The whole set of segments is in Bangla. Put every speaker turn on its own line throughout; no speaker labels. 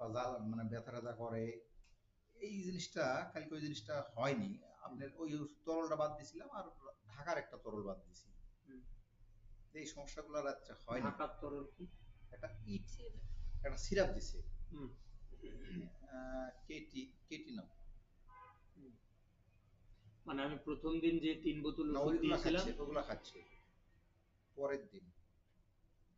জ্বালা মানে ব্যথা ট্যাথা করে এই জিনিসটা কালকে ওই জিনিসটা হয়নি। আপনার ওই তরলটা বাদ দিয়েছিলাম আর ঢাকার একটা তরল বাদ দিয়েছি। এই সমস্যাগুলো রাত্রে হয়নি।
ঢাকার তরল কি?
একটা ইট একটা সিরাপ দিছে
হুম।
কেটি কেটি নাম
মানে আমি প্রথম দিন যে তিন বোতল
না,
ওষুধ দিয়েছিলাম
ওগুলা খাচ্ছে। পরের দিন।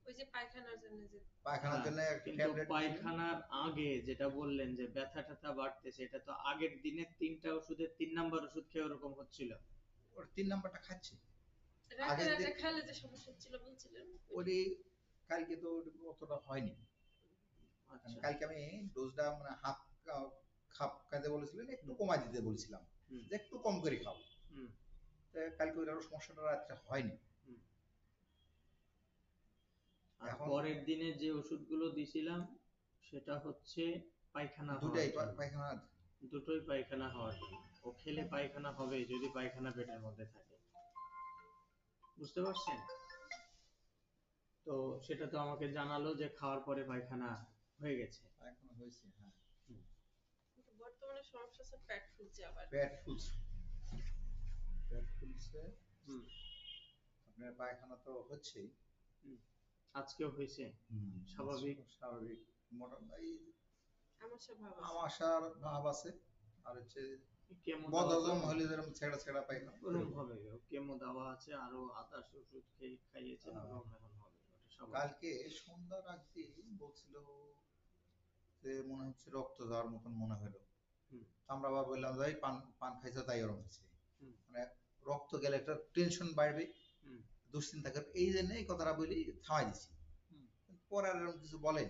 ওই যে পায়খানার জন্য যে
পায়খানার
হ্যাঁ,
জন্য ট্যাবলেট
পায়খানার আগে যেটা বললেন যে ব্যথা ট্যাথা বাড়তেছে এটা তো আগের দিনে তিনটা ওষুধের তিন নাম্বার ওষুধ খেয়ে ওরকম হচ্ছিল।
ওর তিন নাম্বারটা খাচ্ছে।
রাতে রাতে খেলে যে সমস্যা হচ্ছিল বলছিলেন।
ওটি কালকে তো ওটি অতটা হয়নি।
আচ্ছা।
কালকে আমি ডোজটা মানে হাফ খাপ খাইতে বলেছিলেন একটু কমাই দিতে বলেছিলাম। যে একটু কম করে খাও।
হুম।
তো কালকে ওই সমস্যাটা রাত্রে হয়নি।
আর পরের দিনে যে ওষুধগুলো দিছিলাম সেটা হচ্ছে পায়খানা
দুটাই পায়খানা
দুটোই পায়খানা হওয়ার ও খেলে পায়খানা হবে যদি পায়খানা পেটের মধ্যে থাকে। বুঝতে পারছেন? তো সেটা তো আমাকে জানালো যে খাওয়ার পরে পায়খানা হয়ে গেছে।
পায়খানা হয়েছে হ্যাঁ।
বর্তমানে সমস্যা হচ্ছে পেট ফুলছে আবার।
পেট ফুলছে। পেট ফুলছে।
হুম।
আপনার পায়খানা তো হচ্ছেই।
আজকেও হয়েছে। স্বাভাবিক।
স্বাভাবিক। মোটামুটি
আমার সব ভাব আছে।
আমাশার ভাব আছে। আর হচ্ছে বদহজম হলে যেরকম ছেঁড়া ছেঁড়া পায়খানা
ওরকম হবে। কেমো দেওয়া আছে? আরও আদার্স ওষুধ খেয়ে খাইয়েছে
হ্যাঁ।
ওরকম এখন হবে।
কালকে সন্ধ্যার আগে বলছিল যে মনে হচ্ছে রক্ত যাওয়ার মতন মনে হলো। আমরা আবার বললাম যে পান পান খাইছে তাই ওরকম মানে রক্ত গেলে একটা টেনশন বাড়বে। দুশ্চিন্তা করবে এই জন্য এই কথাটা বলি থামাই দিছি। পরে আর এরকম কিছু বলেন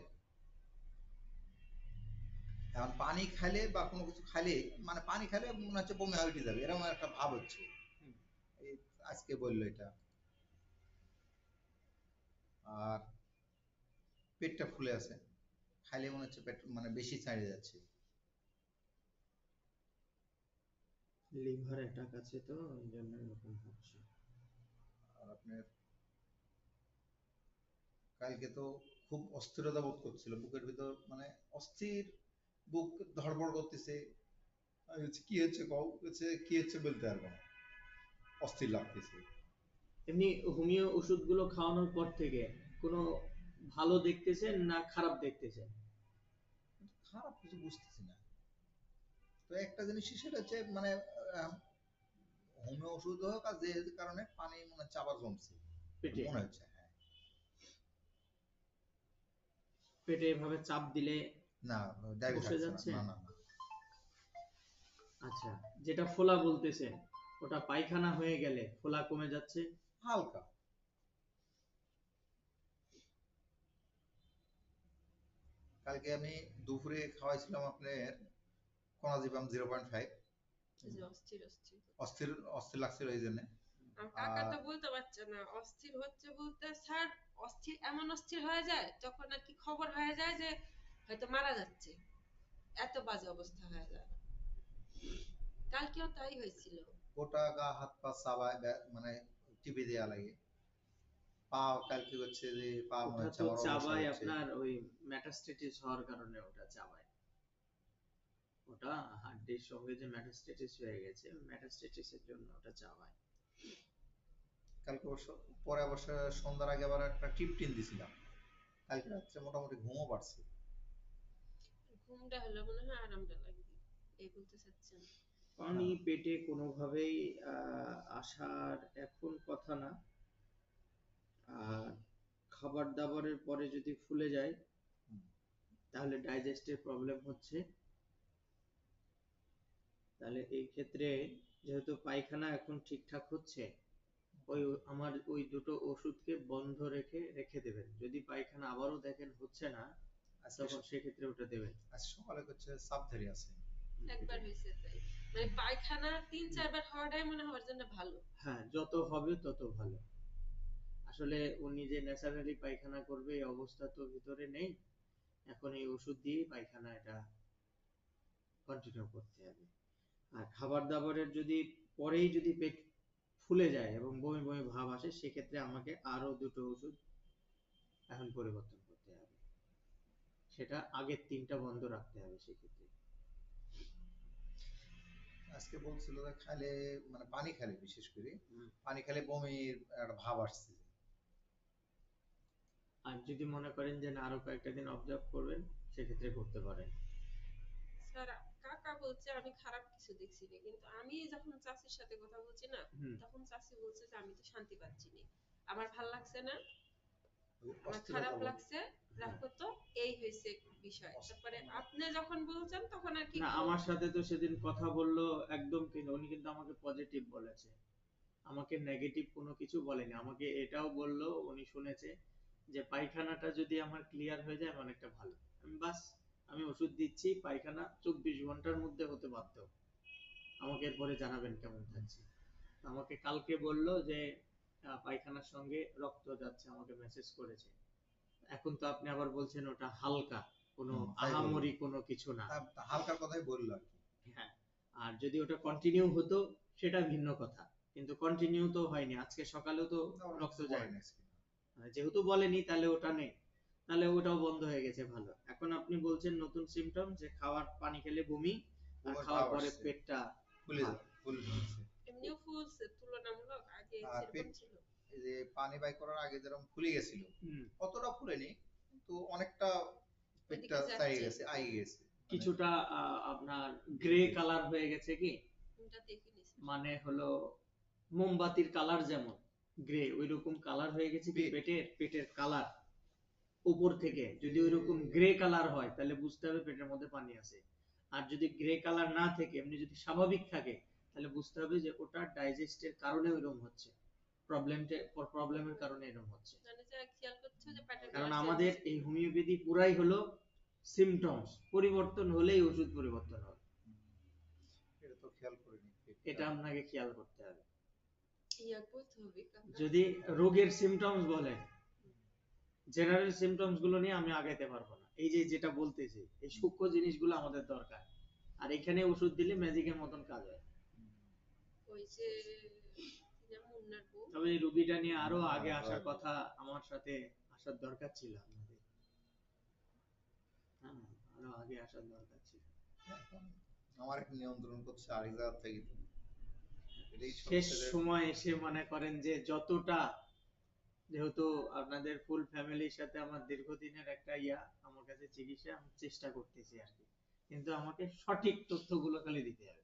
এখন পানি খাইলে বা কোনো কিছু খাইলে মানে পানি খাইলে মনে হচ্ছে বমি হয়ে উঠে যাবে এরকম একটা ভাব হচ্ছে। আজকে বলল এটা। আর পেটটা ফুলে আছে। খাইলে মনে হচ্ছে পেট মানে বেশি ছাড়িয়ে যাচ্ছে।
লিভার অ্যাটাক আছে তো এই জন্য এরকম হচ্ছে।
আর আপনার কালকে তো খুব অস্থিরতা বোধ করছিল বুকের ভিতর মানে অস্থির বুক ধড়বড় করতেছে। কি হচ্ছে কও? হচ্ছে কি হচ্ছে বলতে পারব না। অস্থির লাগতেছে।
এমনি হোমিও ওষুধগুলো খাওয়ানোর পর থেকে কোনো ভালো দেখতেছেন না খারাপ দেখতেছেন?
খারাপ কিছু বুঝতেছি না। তো একটা জিনিস সেটা হচ্ছে মানে হোমিও ওষুধ হোক আর যে কারণে পানি মনে হচ্ছে আবার জমছে।
পেটে।
মনে হচ্ছে হ্যাঁ।
পেটে এভাবে চাপ দিলে
না
বসে যাচ্ছে?
না না।
আচ্ছা যেটা ফোলা বলতেছে ওটা পায়খানা হয়ে গেলে ফোলা কমে যাচ্ছে?
হালকা। কালকে আমি দুপুরে খাওয়াইছিলাম আপনার কনাজিপাম জিরো পয়েন্ট ফাইভ।
অস্থির অস্থির।
অস্থির অস্থির লাগছিল এই জন্য।
কাকা তো বলতে পারছে না অস্থির হচ্ছে বলতে স্যার অস্থির এমন অস্থির হয়ে যায় তখন আর কি খবর হয়ে যায় যে হয়তো মারা যাচ্ছে। এত বাজে অবস্থা হয়ে যায়। কালকেও তাই হয়েছিল।
গোটা গা হাত পা চাবায় ব্যা- মানে টিপে দেওয়া লাগে। পা কালকে হচ্ছে যে পা মনে
ওটা
হচ্ছে
চাবায়
হচ্ছে।
আপনার ওই মেটাস্টেটিস হওয়ার কারণে ওটা চাবায় ওটা হাড্ডির সঙ্গে যে মেটাস্টেটিস হয়ে গেছে মেটাস্টেটিসের জন্য ওটা চাবায়
কালকে অবশ্য পরে অবশ্য সন্ধ্যার আগে আবার একটা টিপটিন দিছিলাম। কালকে রাত্রে মোটামুটি ঘুমও পারছি
ঘুমটা হলো মনে হয় আরামটা লাগবে। এই বলতে চাচ্ছেন।
পানি পেটে কোনোভাবেই আহ, আসার এখন কথা না। আর খাবার দাবারের পরে যদি ফুলে যায়। তাহলে ডাইজেস্টের প্রবলেম হচ্ছে। তাহলে এই ক্ষেত্রে যেহেতু পায়খানা এখন ঠিকঠাক হচ্ছে ওই আমার ওই দুটো ওষুধকে বন্ধ রেখে রেখে দেবেন। যদি পায়খানা আবারও দেখেন হচ্ছে না
আজকে
তখন সেক্ষেত্রে ওটা দেবেন।
আজ সকালে হচ্ছে সাবধারি আছে।
একবার হয়েছে তাই। মানে পায়খানা তিন চারবার হওয়াটাই মনে হওয়ার জন্য ভালো।
হ্যাঁ যত হবে তত ভালো। আসলে ও নিজে ন্যাচারালি পায়খানা করবে এই অবস্থা তো ভিতরে নেই। এখন এই ওষুধ দিয়ে পায়খানা এটা কন্টিনিউ করতে হবে। আর খাবার দাবারের যদি পরেই যদি পেট ফুলে যায় এবং বমি বমি ভাব আসে সেক্ষেত্রে আমাকে আরও দুটো ওষুধ এখন পরিবর্তন করতে হবে। সেটা আগের তিনটা বন্ধ রাখতে হবে সেক্ষেত্রে।
আজকে বলছিল যে খাইলে মানে পানি খালে বিশেষ করে পানি খালে বমির একটা ভাব আসছে।
আর যদি মনে করেন যে না আরও কয়েকটা দিন অবজার্ভ করবেন সেক্ষেত্রে করতে পারেন।
স্যার বলছে আমি খারাপ কিছু দেখছি না। কিন্তু আমি যখন চাচির সাথে কথা বলছি না তখন চাচি বলছে যে আমি তো শান্তি পাচ্ছি না। আমার ভালো লাগছে না। আমার খারাপ লাগছে। রাখো তো এই হয়েছে বিষয়। তারপরে আপনি যখন বলছেন তখন আর কি
না আমার সাথে তো সেদিন কথা বলল একদম কিন্তু উনি কিন্তু আমাকে পজিটিভ বলেছে। আমাকে নেগেটিভ কোনো কিছু বলেনি। আমাকে এটাও বলল উনি শুনেছে যে পায়খানাটা যদি আমার ক্লিয়ার হয়ে যায় আমি অনেকটা ভালো। আমি বাস আমি ওষুধ দিচ্ছি পায়খানা চব্বিশ ঘণ্টার মধ্যে হতে বাধ্য। আমাকে এরপরে জানাবেন কেমন থাকছে। আমাকে কালকে বলল যে পায়খানার সঙ্গে রক্ত যাচ্ছে আমাকে মেসেজ করেছে। এখন তো আপনি আবার বলছেন ওটা হালকা কোনো। আহামরি কোনো কিছু না।
হালকার কথাই বলল আর কি।
হ্যাঁ আর যদি ওটা কন্টিনিউ হতো সেটা ভিন্ন কথা। কিন্তু কন্টিনিউ তো হয়নি আজকে সকালেও তো রক্ত যায়। না মানে যেহেতু বলেনি তাহলে ওটা নেই। তাহলে ওটাও বন্ধ হয়ে গেছে ভালো। এখন আপনি বলছেন নতুন সিমটম যে খাওয়ার পানি খেলে বমি আর খাওয়ার পরে পেটটা
ফুলে
ভালো।
যাবে, ফুলে যাচ্ছে।
এমনিও ফুলছে তুলনামূলক আগে
আর
ছিল।
যে পানি বাই করার আগে যেরকম ফুলে গেছিল অতটা ফুলেনি কিন্তু অনেকটা পেটটা চাই গেছে আই গেছে। মানে
কিছুটা আহ, আপনার গ্রে কালার হয়ে গেছে কি। মানে হলো মোমবাতির কালার যেমন গ্রে ওই রকম কালার হয়ে গেছে কি পেটের? পেটের কালার। উপর থেকে। যদি ওই রকম গ্রে কালার হয় তাহলে বুঝতে হবে পেটের মধ্যে পানি আছে। আর যদি গ্রে কালার না থেকে এমনি যদি স্বাভাবিক থাকে তাহলে বুঝতে হবে যে ওটা ডাইজেস্টের কারণে ওইরকম হচ্ছে। প্রবলেমটা প্রবলেমের কারণে এরকম হচ্ছে।
যে খেয়াল করছ যে পেটের
কারণ আমাদের এই হোমিওপ্যাথি পুরাই হলো সিমটমস পরিবর্তন হলেই ওষুধ পরিবর্তন হবে।
এটা তো খেয়াল করিনি।
এটা আপনাকে খেয়াল করতে
ইয়া হবে
যদি রোগের সিমটমস বলেন জেনারেল সিমটমসগুলো নিয়ে আমি আগাইতে পারব না। এই যে যেটা বলতেছি এই সূক্ষ্ম জিনিসগুলো আমাদের দরকার। আর এখানে ওষুধ দিলে ম্যাজিকের মতন কাজ হয়।
ওই যে কি নাম মুন্নার বউ।
তবে এই রুগীটা নিয়ে
আরও
আগে আসার কথা আমার সাথে আসার দরকার ছিল আপনাদের হ্যাঁ আরও আগে আসার দরকার ছিল।
আমার একটা নিয়ন্ত্রণ করছে আরেক জায়গা থেকে
শেষ সময় এসে মনে করেন যে যতটা যেহেতু আপনাদের ফুল ফ্যামিলির সাথে আমার দীর্ঘদিনের একটা ইয়া, আমার কাছে চিকিৎসা, আমি চেষ্টা করতেছি আর কি। কিন্তু আমাকে সঠিক তথ্যগুলো খালি দিতে হবে।